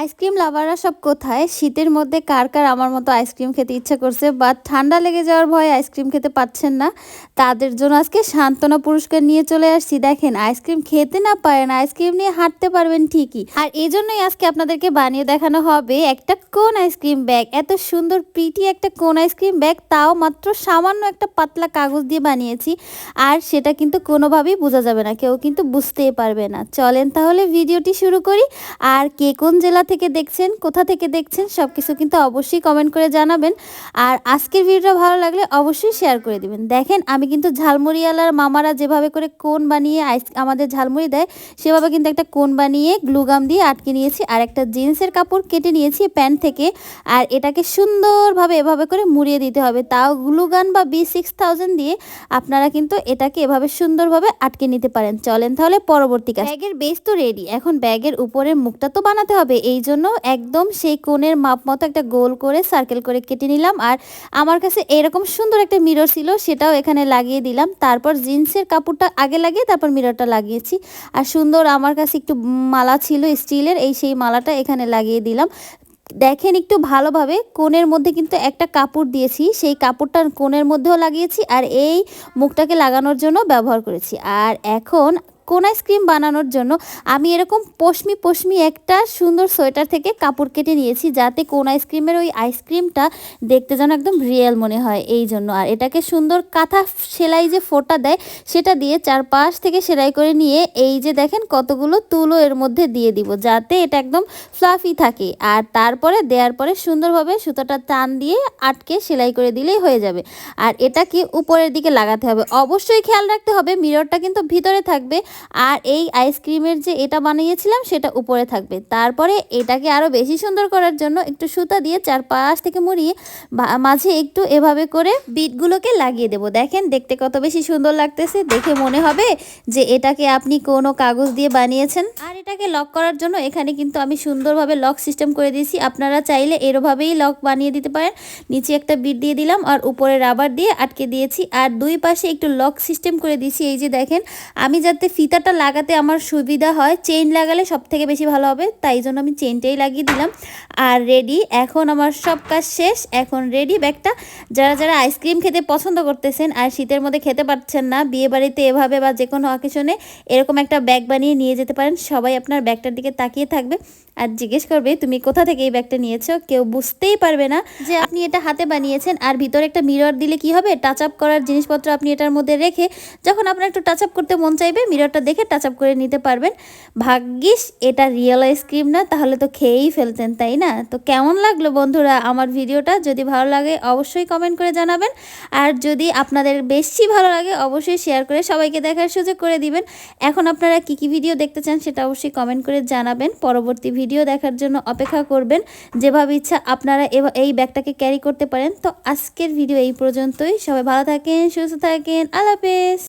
Ice cream লাভাররা সব কোথায়? শীতের মধ্যে কার কার আমার মতো আইসক্রিম খেতে ইচ্ছা করছে? বা ঠান্ডা লেগে যাওয়ার ভয়ে আইসক্রিম খেতে পাচ্ছেন না? তাদের জন্য আজকে সান্ত্বনা পুরস্কার নিয়ে চলে আসছি। দেখেন, আইসক্রিম খেতে না পারেন, আইসক্রিম নিয়ে হাঁটতে পারবেন ঠিকই। আর এই জন্যই আজকে আপনাদেরকে বানিয়ে দেখানো হবে একটা কোন আইসক্রিম ব্যাগ। এত সুন্দর প্রিটি একটা কোন আইসক্রিম ব্যাগ, তাও মাত্র সামান্য একটা পাতলা কাগজ দিয়ে বানিয়েছি। আর সেটা কিন্তু কোনোভাবেই বোঝা যাবে না, কেউ কিন্তু বুঝতেই পারবে না। চলেন তাহলে ভিডিওটি শুরু করি। আর কে কোন জেলা থেকে দেখছেন, কোথা থেকে দেখছেন সব কিছু কিন্তু অবশ্যই কমেন্ট করে জানাবেন। আর আজকের ভিডিওটা ভালো লাগলে অবশ্যই শেয়ার করে দিবেন। দেখেন, আমি কিন্তু ঝালমুড়িওয়ালার মামারা যেভাবে করে কোন বানিয়ে আইস আমাদের ঝালমুড়ি দেয়, সেভাবে কিন্তু একটা কোন বানিয়ে গ্লুগাম দিয়ে আটকে নিয়েছি আর একটা জিন্সের কাপড় কেটে নিয়েছি প্যান্ট থেকে। আর এটাকে সুন্দরভাবে এভাবে করে মুড়িয়ে দিতে হবে। তাও গ্লুগান বা বি সিক্স থাউজেন্ড দিয়ে আপনারা কিন্তু এটাকে এভাবে সুন্দরভাবে আটকে নিতে পারেন। চলেন তাহলে পরবর্তী কাজ। ব্যাগের বেস তো রেডি এখন ব্যাগের উপরের মুখটা তো বানাতে হবে। এই জন্য একদম সেই কোণের মাপ মতো একটা গোল করে সার্কেল করে কেটে নিলাম। আর আমার কাছে এরকম সুন্দর একটা মিরর ছিল, সেটাও এখানে লাগিয়ে দিলাম। তারপর জিন্সের কাপড়টা আগে লাগিয়ে তারপর মিররটা লাগিয়েছি। আর সুন্দর আমার কাছে একটু মালা ছিল স্টিলের, এই সেই মালাটা এখানে লাগিয়ে দিলাম। দেখেন একটু ভালোভাবে, কোণের মধ্যে কিন্তু একটা কাপড় দিয়েছি, সেই কাপড়টা কোণের মধ্যেও লাগিয়েছি। আর এই মুখটাকে লাগানোর জন্য ব্যবহার করেছি। আর এখন কোন আইসক্রিম বানানোর জন্য আমি এরকম পশমি পশমি একটা সুন্দর সোয়েটার থেকে কাপড় কেটে নিয়েছি, যাতে কোন আইসক্রিমের ওই আইসক্রিমটা দেখতে যেন একদম রিয়েল মনে হয় এই জন্য। আর এটাকে সুন্দর কাঁথা সেলাই যে ফোটা দেয়, সেটা দিয়ে চারপাশ থেকে সেলাই করে নিয়ে এই যে দেখেন কতগুলো তুলো এর মধ্যে দিয়ে দিব, যাতে এটা একদম ফ্লাফি থাকে। আর তারপরে দেওয়ার পরে সুন্দরভাবে সুতোটা টান দিয়ে আটকে সেলাই করে দিলেই হয়ে যাবে। আর এটাকে উপরের দিকে লাগাতে হবে। অবশ্যই খেয়াল রাখতে হবে মিররটা কিন্তু ভিতরে থাকবে। আর এই আইসক্রিমের যে এটা বানিয়েছিলাম সেটা উপরে থাকবে। তারপরে এটাকে আরও বেশি সুন্দর করার জন্য একটু সুতা দিয়ে চারপাশ থেকে মুড়িয়ে মাঝে একটু এভাবে করে বিটগুলোকে লাগিয়ে দেব। দেখেন দেখতে কত বেশি সুন্দর লাগতেছে, দেখে মনে হবে যে এটাকে আপনি কোনো কাগজ দিয়ে বানিয়েছেন। আর এটাকে লক করার জন্য এখানে কিন্তু আমি সুন্দরভাবে লক সিস্টেম করে দিয়েছি। আপনারা চাইলে এরভাবেই লক বানিয়ে দিতে পারেন। নিচে একটা বিট দিয়ে দিলাম আর উপরে রাবার দিয়ে আটকে দিয়েছি। আর দুই পাশে একটু লক সিস্টেম করে দিয়েছি। এই যে দেখেন, আমি যাতে ফিতাটা লাগাতে আমার সুবিধা হয়। চেইন লাগালে সব থেকে বেশি ভালো হবে, তাই জন্য আমি চেইনটাই লাগিয়ে দিলাম। আর রেডি এখন আমার সব কাজ শেষ। এখন রেডি ব্যাগটা যারা যারা আইসক্রিম খেতে পছন্দ করতেছেন আর শীতের মধ্যে খেতে পারছেন না বিয়ে বাড়িতে এভাবে বা যে কোনো অকেশনে এরকম একটা ব্যাগ বানিয়ে নিয়ে যেতে পারেন। সবাই আপনার ব্যাগটার দিকে তাকিয়ে থাকবে আর জিজ্ঞেস করবে, তুমি কোথা থেকে এই ব্যাগটা নিয়েছো? কেউ বুঝতেই পারবে না যে আপনি এটা হাতে বানিয়েছেন। আর ভিতরে একটা মিরর দিলে কি হবে? টাচ আপ করার জিনিসপত্র আপনি এটার মধ্যে রেখে যখন আপনার একটু টাচ আপ করতে মন চাইবে মিররটা দেখে টাচ আপ করে নিতে পারবেন। ভাগ্যিস এটা রিয়েল আইসক্রিম না, তাহলে তো খেয়েই ফেলতেন, তাই না? তো কেমন লাগল বন্ধুরা আমার ভিডিওটা? যদি ভালো লাগে অবশ্যই কমেন্ট করে জানাবেন। আর যদি আপনাদের বেশি ভালো লাগে, অবশ্যই শেয়ার করে সবাইকে দেখার সুযোগ করে দিবেন। এখন আপনারা কি কি ভিডিও দেখতে চান সেটা অবশ্যই কমেন্ট করে জানাবেন। পরবর্তী ভিডিও দেখার জন্য অপেক্ষা করবেন। যেভাবে ইচ্ছা আপনারা এই ব্যাগটাকে ক্যারি করতে পারেন। তো আজকের ভিডিও এই পর্যন্তই। সবাই ভালো থাকেন, সুস্থ থাকেন। আল্লাহ হাফেজ।